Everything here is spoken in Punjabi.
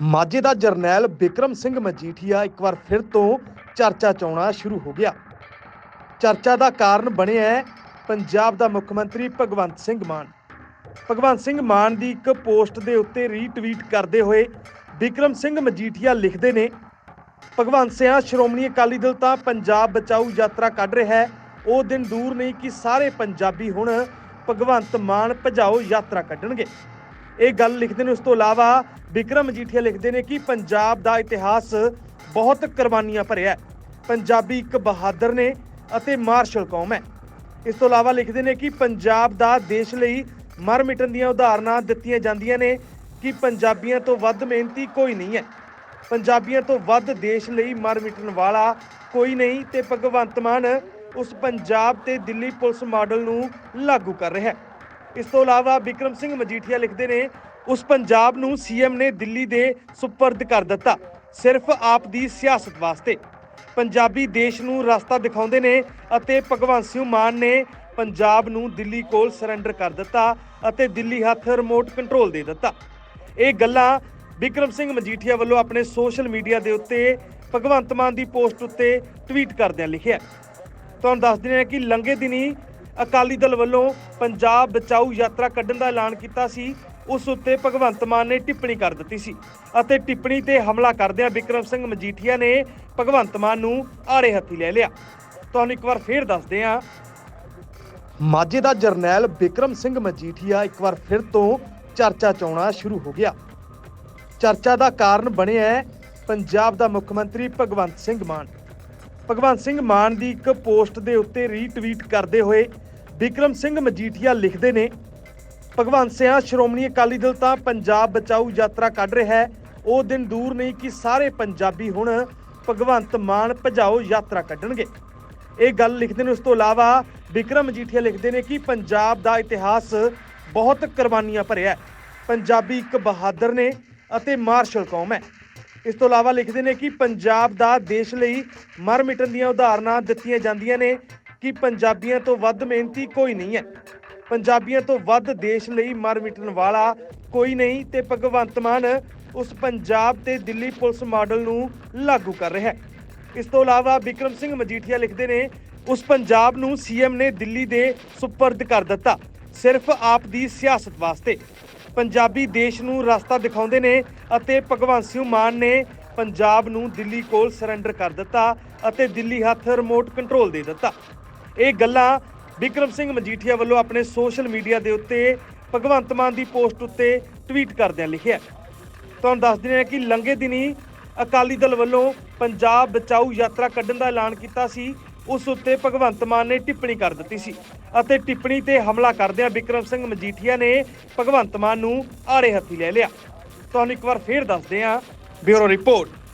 ਮਾਝੇ ਦਾ ਜਰਨੈਲ ਬਿਕਰਮ ਸਿੰਘ ਮਜੀਠੀਆ ਇੱਕ ਵਾਰ ਫਿਰ ਤੋਂ ਚਰਚਾ 'ਚ ਆਉਣਾ ਸ਼ੁਰੂ ਹੋ ਗਿਆ। ਚਰਚਾ ਦਾ ਕਾਰਨ ਬਣਿਆ ਹੈ ਪੰਜਾਬ ਦਾ ਮੁੱਖ ਮੰਤਰੀ ਭਗਵੰਤ ਸਿੰਘ ਮਾਨ। ਭਗਵੰਤ ਸਿੰਘ ਮਾਨ ਦੀ ਇੱਕ ਪੋਸਟ ਦੇ ਉੱਤੇ ਰੀਟਵੀਟ ਕਰਦੇ ਹੋਏ ਬਿਕਰਮ ਸਿੰਘ ਮਜੀਠੀਆ ਲਿਖਦੇ ਨੇ, ਭਗਵੰਤ ਸਿੰਘ ਸ਼੍ਰੋਮਣੀ ਅਕਾਲੀ ਦਲ ਤਾਂ ਪੰਜਾਬ ਬਚਾਊ ਯਾਤਰਾ ਕੱਢ ਰਿਹਾ ਹੈ ਉਹ ਦਿਨ ਦੂਰ ਨਹੀਂ ਕਿ ਸਾਰੇ ਪੰਜਾਬੀ ਹੁਣ ਭਗਵੰਤ ਮਾਨ ਭਜਾਓ ਯਾਤਰਾ ਕੱਢਣਗੇ। ਇਹ ਗੱਲ ਲਿਖਦੇ ਨੇ ਉਸ ਤੋਂ ਇਲਾਵਾ ਵਿਕਰਮ ਮਜੀਠੀਆ ਲਿਖਦੇ ਨੇ ਕਿ ਪੰਜਾਬ ਦਾ ਇਤਿਹਾਸ ਬਹੁਤ ਕੁਰਬਾਨੀਆਂ ਭਰਿਆ ਹੈ। ਪੰਜਾਬੀ ਇੱਕ ਬਹਾਦਰ ਨੇ ਅਤੇ ਮਾਰਸ਼ਲ ਕੌਮ ਹੈ। ਇਸ ਤੋਂ ਇਲਾਵਾ ਲਿਖਦੇ ਨੇ ਕਿ ਪੰਜਾਬ ਦਾ ਦੇਸ਼ ਲਈ ਮਰ ਮਿਟਣ ਦੀਆਂ ਉਦਾਹਰਨਾਂ ਦਿੱਤੀਆਂ ਜਾਂਦੀਆਂ ਨੇ ਕਿ ਪੰਜਾਬੀਆਂ ਤੋਂ ਵੱਧ ਮਿਹਨਤੀ ਕੋਈ ਨਹੀਂ ਹੈ। ਪੰਜਾਬੀਆਂ ਤੋਂ ਵੱਧ ਦੇਸ਼ ਲਈ ਮਰ ਮਿਟਣ ਵਾਲਾ ਕੋਈ ਨਹੀਂ ਤੇ ਭਗਵੰਤ ਮਾਨ ਉਸ ਪੰਜਾਬ ਤੇ ਦਿੱਲੀ ਪੁਲਿਸ ਮਾਡਲ ਨੂੰ ਲਾਗੂ ਕਰ ਰਿਹਾ ਹੈ। ਇਸ ਤੋਂ ਇਲਾਵਾ ਵਿਕਰਮ ਸਿੰਘ ਮਜੀਠੀਆ ਲਿਖਦੇ ਨੇ ਉਸ ਪੰਜਾਬ ਨੂੰ ਸੀਐਮ ਨੇ ਦਿੱਲੀ ਦੇ ਸੁਪਰਦ ਕਰ ਦਿੱਤਾ। ਸਿਰਫ ਆਪ ਦੀ ਸਿਆਸਤ ਵਾਸਤੇ। ਪੰਜਾਬੀ ਦੇਸ਼ ਨੂੰ ਰਸਤਾ ਦਿਖਾਉਂਦੇ ਨੇ ਅਤੇ ਭਗਵੰਤ ਸਿੰਘ ਮਾਨ ਨੇ ਪੰਜਾਬ ਨੂੰ ਦਿੱਲੀ ਕੋਲ ਸਰੈਂਡਰ ਕਰ ਦਿੱਤਾ ਅਤੇ ਦਿੱਲੀ ਹੱਥ ਰਿਮੋਟ ਕੰਟਰੋਲ ਦੇ ਦਿੱਤਾ। ਇਹ ਗੱਲਾਂ ਵਿਕਰਮ ਸਿੰਘ ਮਜੀਠੀਆ ਵੱਲੋਂ ਆਪਣੇ ਸੋਸ਼ਲ ਮੀਡੀਆ ਦੇ ਉੱਤੇ ਭਗਵੰਤ ਮਾਨ ਦੀ ਪੋਸਟ ਉੱਤੇ ਟਵੀਟ ਕਰਦਿਆਂ ਲਿਖਿਆ ਤੁਹਾਨੂੰ ਦੱਸ ਦਿੰਦੇ ਹਾਂ ਕਿ ਲੰਘੇ ਦਿਨੀ ਅਕਾਲੀ ਦਲ ਵੱਲੋਂ ਪੰਜਾਬ ਬਚਾਊ ਯਾਤਰਾ ਕੱਢਣ ਦਾ ਐਲਾਨ ਕੀਤਾ ਸੀ। ਉਸ ਉੱਤੇ ਭਗਵੰਤ ਮਾਨ ਨੇ ਟਿੱਪਣੀ ਕਰ ਦਿੱਤੀ ਸੀ ਅਤੇ ਟਿੱਪਣੀ ਤੇ ਹਮਲਾ ਕਰਦਿਆਂ ਵਿਕਰਮ ਸਿੰਘ ਮਜੀਠੀਆ ਨੇ ਭਗਵੰਤ ਮਾਨ ਨੂੰ ਆੜੇ ਹੱਥੀ ਲੈ ਲਿਆ। ਤੁਹਾਨੂੰ ਇੱਕ ਵਾਰ ਫੇਰ ਦੱਸਦੇ ਹਾਂ। ਮਾਝੇ ਦਾ ਜਰਨੈਲ ਬਿਕਰਮ ਸਿੰਘ ਮਜੀਠੀਆ ਇੱਕ ਵਾਰ ਫਿਰ ਤੋਂ ਚਰਚਾ 'ਚ ਆਉਣਾ ਸ਼ੁਰੂ ਹੋ ਗਿਆ। ਚਰਚਾ ਦਾ ਕਾਰਨ ਬਣਿਆ ਹੈ ਪੰਜਾਬ ਦਾ ਮੁੱਖ ਮੰਤਰੀ ਭਗਵੰਤ ਸਿੰਘ ਮਾਨ। ਭਗਵੰਤ ਸਿੰਘ ਮਾਨ ਦੀ ਇੱਕ ਪੋਸਟ ਦੇ ਉੱਤੇ ਰੀਟਵੀਟ ਕਰਦੇ ਹੋਏ ਵਿਕਰਮ ਸਿੰਘ ਮਜੀਠੀਆ ਲਿਖਦੇ ਨੇ ਭਗਵੰਤ ਸਿਆ, ਸ਼੍ਰੋਮਣੀ ਅਕਾਲੀ ਦਲ ਤਾਂ ਪੰਜਾਬ ਬਚਾਊ ਯਾਤਰਾ ਕੱਢ ਰਿਹਾ ਹੈ। ਉਹ ਦਿਨ ਦੂਰ ਨਹੀਂ ਕਿ ਸਾਰੇ ਪੰਜਾਬੀ ਹੁਣ ਭਗਵੰਤ ਮਾਨ ਭਜਾਓ ਯਾਤਰਾ ਕੱਢਣਗੇ। ਇਹ ਗੱਲ ਲਿਖਦੇ ਨੇ ਉਸ ਤੋਂ ਇਲਾਵਾ ਵਿਕਰਮ ਮਜੀਠੀਆ ਲਿਖਦੇ ਨੇ ਕਿ ਪੰਜਾਬ ਦਾ ਇਤਿਹਾਸ ਬਹੁਤ ਕੁਰਬਾਨੀਆਂ ਭਰਿਆ ਹੈ। ਪੰਜਾਬੀ ਇੱਕ ਬਹਾਦਰ ਨੇ ਅਤੇ ਮਾਰਸ਼ਲ ਕੌਮ ਹੈ। ਇਸ ਤੋਂ ਇਲਾਵਾ ਲਿਖਦੇ ਨੇ ਕਿ ਪੰਜਾਬ ਦਾ ਦੇਸ਼ ਲਈ ਮਰ ਮਿਟਣ ਦੀਆਂ ਉਦਾਹਰਨਾਂ ਦਿੱਤੀਆਂ ਜਾਂਦੀਆਂ ਨੇ ਕਿ ਪੰਜਾਬੀਆਂ ਤੋਂ ਵੱਧ ਮਿਹਨਤੀ ਕੋਈ ਨਹੀਂ ਹੈ। ਪੰਜਾਬੀਆਂ ਤੋਂ ਵੱਧ ਦੇਸ਼ ਲਈ ਮਰ ਮਿਟਣ ਵਾਲਾ ਕੋਈ ਨਹੀਂ ਤੇ ਭਗਵੰਤ ਮਾਨ ਉਸ ਪੰਜਾਬ ਤੇ ਦਿੱਲੀ ਪੁਲਿਸ ਮਾਡਲ ਨੂੰ ਲਾਗੂ ਕਰ ਰਿਹਾ ਹੈ। ਇਸ ਤੋਂ ਇਲਾਵਾ ਵਿਕਰਮ ਸਿੰਘ ਮਜੀਠੀਆ ਲਿਖਦੇ ਨੇ, ਉਸ ਪੰਜਾਬ ਨੂੰ ਸੀਐਮ ਨੇ ਦਿੱਲੀ ਦੇ ਸੁਪਰਦ ਕਰ ਦਿੱਤਾ, ਸਿਰਫ ਆਪ ਦੀ ਸਿਆਸਤ ਵਾਸਤੇ। ਪੰਜਾਬੀ ਦੇਸ਼ ਨੂੰ ਰਸਤਾ ਦਿਖਾਉਂਦੇ ਨੇ ਅਤੇ ਭਗਵੰਤ ਸਿੰਘ ਮਾਨ ਨੇ ਪੰਜਾਬ ਨੂੰ ਦਿੱਲੀ ਕੋਲ ਸਰੈਂਡਰ ਕਰ ਦਿੱਤਾ ਅਤੇ ਦਿੱਲੀ ਹੱਥ ਰਿਮੋਟ ਕੰਟਰੋਲ ਦੇ ਦਿੱਤਾ। ਇਹ ਗੱਲਾਂ ਬਿਕਰਮ ਸਿੰਘ ਮਜੀਠੀਆ ਵੱਲੋਂ ਆਪਣੇ ਸੋਸ਼ਲ ਮੀਡੀਆ ਦੇ ਉੱਤੇ ਭਗਵੰਤ ਮਾਨ ਦੀ ਪੋਸਟ ਉੱਤੇ ਟਵੀਟ ਕਰਦਿਆਂ ਲਿਖਿਆ ਤੁਹਾਨੂੰ ਦੱਸ ਦਿੰਦੇ ਹਾਂ ਕਿ ਲੰਘੇ ਦਿਨੀ ਅਕਾਲੀ ਦਲ ਵੱਲੋਂ ਪੰਜਾਬ ਬਚਾਊ ਯਾਤਰਾ ਕੱਢਣ ਦਾ ਐਲਾਨ ਕੀਤਾ ਸੀ। ਉਸ ਉੱਤੇ ਭਗਵੰਤ ਮਾਨ ਨੇ ਟਿੱਪਣੀ ਕਰ ਦਿੱਤੀ ਸੀ ਅਤੇ ਟਿੱਪਣੀ ਤੇ ਹਮਲਾ ਕਰਦਿਆਂ ਵਿਕਰਮ ਸਿੰਘ ਮਜੀਠੀਆ ਨੇ ਭਗਵੰਤ ਮਾਨ ਨੂੰ ਆੜੇ ਹੱਥੀ ਲੈ ਲਿਆ। ਤੁਹਾਨੂੰ ਇੱਕ ਵਾਰ ਫੇਰ ਦੱਸਦੇ ਹਾਂ, ਬਿਊਰੋ ਰਿਪੋਰਟ।